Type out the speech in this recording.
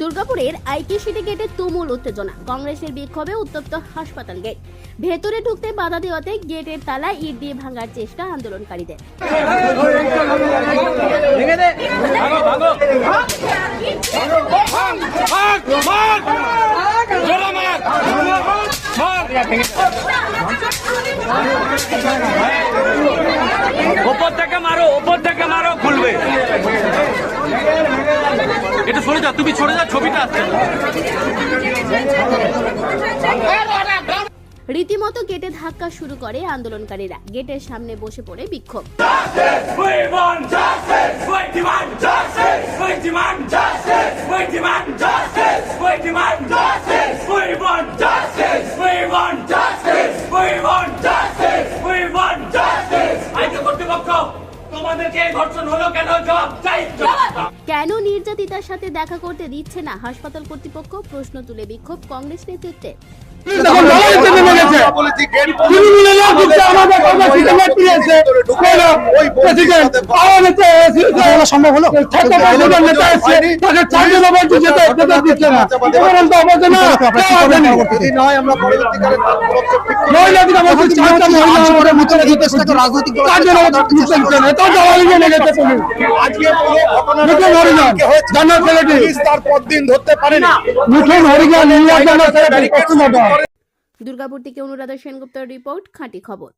দুর্গাপুরের IT city গেটে তুমুল উত্তেজনা। কংগ্রেসের বিক্ষোভে উত্তপ্ত হাসপাতাল গেট। ভেতরে ঢুকতে বাধা দেওয়াতে গেটের তালা ইট দিয়ে ভাঙার চেষ্টা আন্দোলনকারীদের। ওপর থেকে মারো, ওপর থেকে মারো, খুলবে। তুমি ছড়ে যা ছবিটা আসছে রীতিমতো গেটে ধাক্কা শুরু করে আন্দোলনকারীরা। গেটের সামনে বসে পড়ে বিক্ষোভ। তোমাদেরকে ধর্ষণ হলো কেন? জবাব চাই কেন নির্যাতিতার সাথে দেখা করতে দিচ্ছে না? হাসপাতাল কর্তৃপক্ষ প্রশ্ন তুলে বিক্ষোভ কংগ্রেস নেতৃত্বে তখন লড়াই করতে নেমেছে। তৃণমূলের লোক ঢুকছে, আমাদের কথা শুনে মেরে দিয়েছে। কোনো প্রেসিডেন্ট, আমাদের তো ছাত্র পরিষদের নেতা এসছে, তাকে চাকরি দেওয়ার জন্য যেতে- যেতে দিচ্ছে না। নিয়ে ছেলেটি। দুর্গাপুর থেকে অনুরাধা সেনগুপ্তর রিপোর্ট খাঁটি খবর।